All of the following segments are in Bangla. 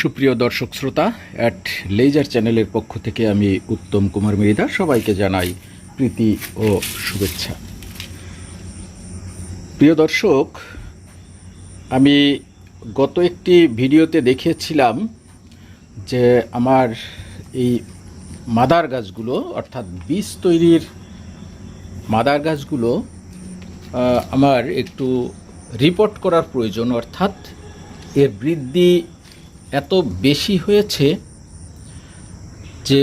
সুপ্রিয় দর্শক শ্রোতা অ্যাট লেজার চ্যানেলের পক্ষ থেকে আমি উত্তম কুমার মৃধা সবাইকে জানাই প্রীতি ও শুভেচ্ছা। প্রিয় দর্শক, আমি গত একটি ভিডিওতে দেখিয়েছিলাম যে আমার এই মাদার গাছগুলো, অর্থাৎ বীজ তৈরির মাদার গাছগুলো আমার একটু রিপোর্ট করার প্রয়োজন, অর্থাৎ এর বৃদ্ধি এত বেশি হয়েছে যে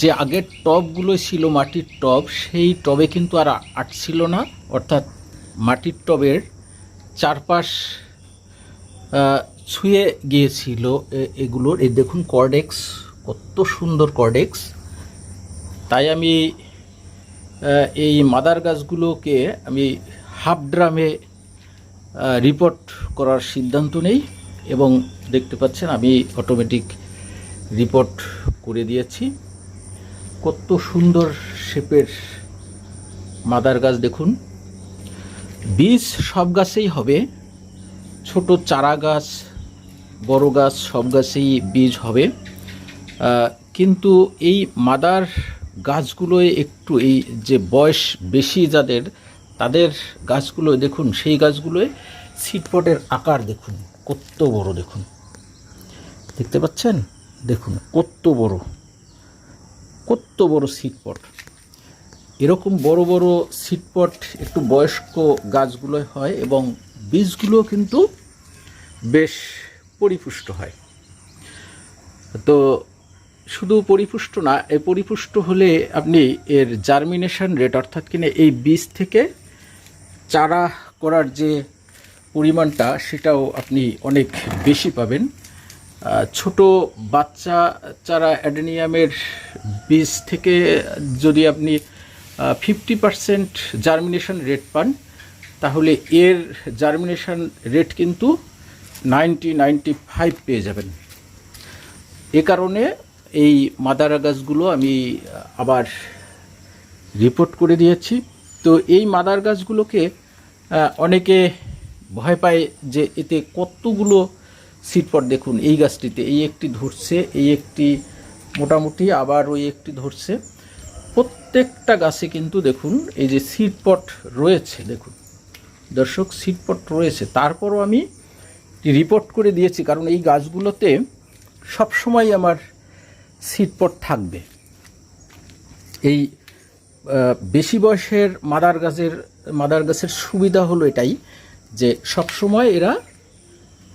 যে আগের টবগুলো ছিল মাটির টব সেই টবে কিন্তু আর আটছিল না। অর্থাৎ মাটির টবের চারপাশ ছুঁয়ে গিয়েছিল এগুলোর। এই দেখুন কর্ডেক্স, কত সুন্দর কর্ডেক্স। তাই আমি এই মাদার গাছগুলোকে আমি হাফ ড্রামে রিপোর্ট করার সিদ্ধান্ত নেই। এবং দেখতে পাচ্ছেন, আমি অটোমেটিক রিপোর্ট করে দিয়েছি। কত সুন্দর শেপের মাদার গাছ দেখুন। বীজ সব গাছেই হবে, ছোট চারা গাছ, বড় গাছ সব গাছেই বীজ হবে। কিন্তু এই মাদার গাছগুলোয় একটু এই যে বয়স বেশি যাদের, তাদের গাছগুলো দেখুন, সেই গাছগুলোয় সিটপটের আকার দেখুন। কত বড় দেখুন। দেখতে পাচ্ছেন? দেখুন কত বড়। কত বড় সিটপট এরকম বড় বড় সিটপট একটু বয়স্ক গাছগুলোয় হয় এবং বীজগুলো কিন্তু বেশ পরিপুষ্ট হয়। তো শুধু পরিপুষ্ট না, এই পরিপুষ্ট হলে আপনি এর জার্মিনেশন রেট অর্থাৎ কিনা এই বীজ থেকে চারা করার যে পরিমাণটা সেটাও আপনি অনেক বেশি পাবেন। ছোট বাচ্চা চারা অ্যাডেনিয়ামের বীজ থেকে যদি আপনি ফিফটি পারসেন্ট জার্মিনেশন রেট পান, তাহলে এর জার্মিনেশন রেট কিন্তু নাইনটি নাইনটি ফাইভ পেয়ে যাবেন। এ কারণে এই মাদারা গাছগুলো আমি আবার রিপোর্ট করে দিয়েছি। তো এই মাদার গাছগুলোকে অনেকে ভয় পায় যে এতে কতগুলো সিটপট দেখুন, এই গাছটিতে, এই একটি ধরছে, এই একটি মোটামুটি আবার ওই একটি ধরছে। প্রত্যেকটা গাছে কিন্তু দেখুন, এই যে সিটপট রয়েছে, দেখুন। দর্শক সিটপট রয়েছে। তারপরও আমি রিপোর্ট করে দিয়েছি, কারণ এই গাছগুলোতে সবসময় আমার সিটপট থাকবে। এই বেশি বয়সের মাদার গাছের মাদার গাছের সুবিধা হলো এটাই যে সব সময় এরা,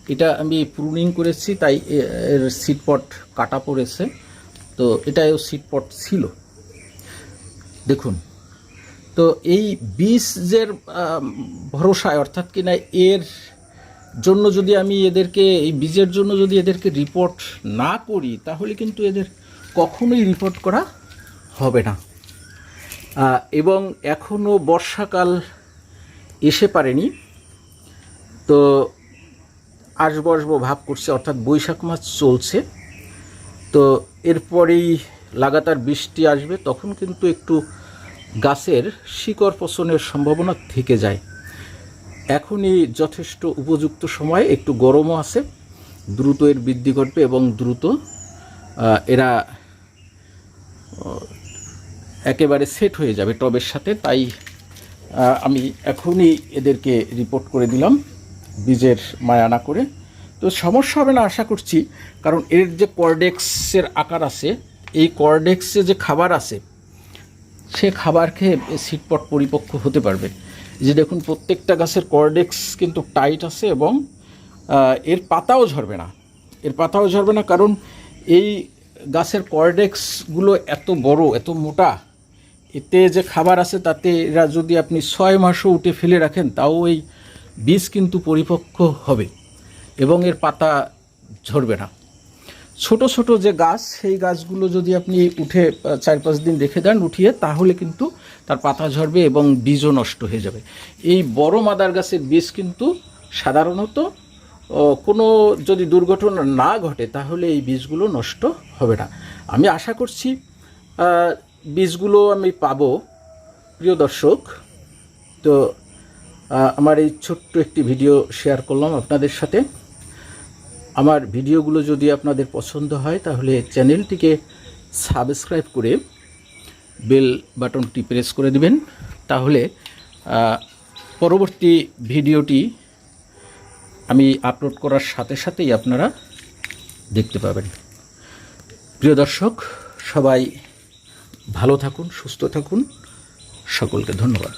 এটা আমি প্রুনিং করেছি, তাই এর সিটপট কাটা পড়েছে। তো এটাও সিটপট ছিল। দেখুন, তো এই বীজের ভরসায়, অর্থাৎ কিনা এর জন্য যদি আমি এদেরকে, এই বীজের জন্য যদি এদেরকে রিপোর্ট না করি, তাহলে কিন্তু এদের কখনোই রিপোর্ট করা হবে না। এবং এখনও বর্ষাকাল এসে পারেনি। তো আসব আসব ভাব করছে, অর্থাৎ বৈশাখ মাস চলছে। তো এরপরেই লাগাতার বৃষ্টি আসবে, তখন কিন্তু একটু গাছের শিকড় পচনের সম্ভাবনা থেকে যায়। এখনই যথেষ্ট উপযুক্ত সময় একটু গরমও আছে দ্রুত এর বৃদ্ধি ঘটবে এবং দ্রুত এরা একেবারে সেট হয়ে যাবে টবের সাথে। তাই আমি এখনই এদেরকে রিপোর্ট করে দিলাম। বীজের মায়া না করে। তো সমস্যা হবে না, আশা করছি। কারণ এর যে কর্ডেক্সের আকার আছে, এই কর্ডেক্সে যে খাবার আছে, সে খাবার খেয়ে সিটপট পরিপক্ক হতে পারবে। যে দেখুন, প্রত্যেকটা গাছের কর্ডেক্স কিন্তু টাইট আছে এবং এর পাতাও ঝরবে না। এর পাতাও ঝরবে না কারণ এই গাছের কর্ডেক্সগুলো এত বড়, এত মোটা, এতে যে খাবার আছে তাতে এরা যদি আপনি ছয় মাসও উঠে ফেলে রাখেন, তাও ওই বীজ কিন্তু পরিপক্ক হবে এবং এর পাতা ঝরবে না। ছোট ছোট যে গাছ, সেই গাছগুলো যদি আপনি উঠে চার পাঁচ দিন রেখে দেন উঠিয়ে, তাহলে কিন্তু তার পাতা ঝরবে এবং বীজও নষ্ট হয়ে যাবে। এই বড় মাদার গাছের বীজ কিন্তু সাধারণত কোনো যদি দুর্ঘটনা না ঘটে, তাহলে এই বীজগুলো নষ্ট হবে না। আমি আশা করছি বীজগুলো আমি পাবো। প্রিয় দর্শক, তো আমার এই ছোট্ট একটি ভিডিও শেয়ার করলাম আপনাদের সাথে। আমার ভিডিওগুলো যদি আপনাদের পছন্দ হয়, তাহলে চ্যানেলটিকে সাবস্ক্রাইব করে বেল বাটনটি প্রেস করে দিবেন। তাহলে পরবর্তী ভিডিওটি আমি আপলোড করার সাথে সাথেই আপনারা দেখতে পাবেন। প্রিয় দর্শক, সবাই ভালো থাকুন, সুস্থ থাকুন। সকলকে ধন্যবাদ।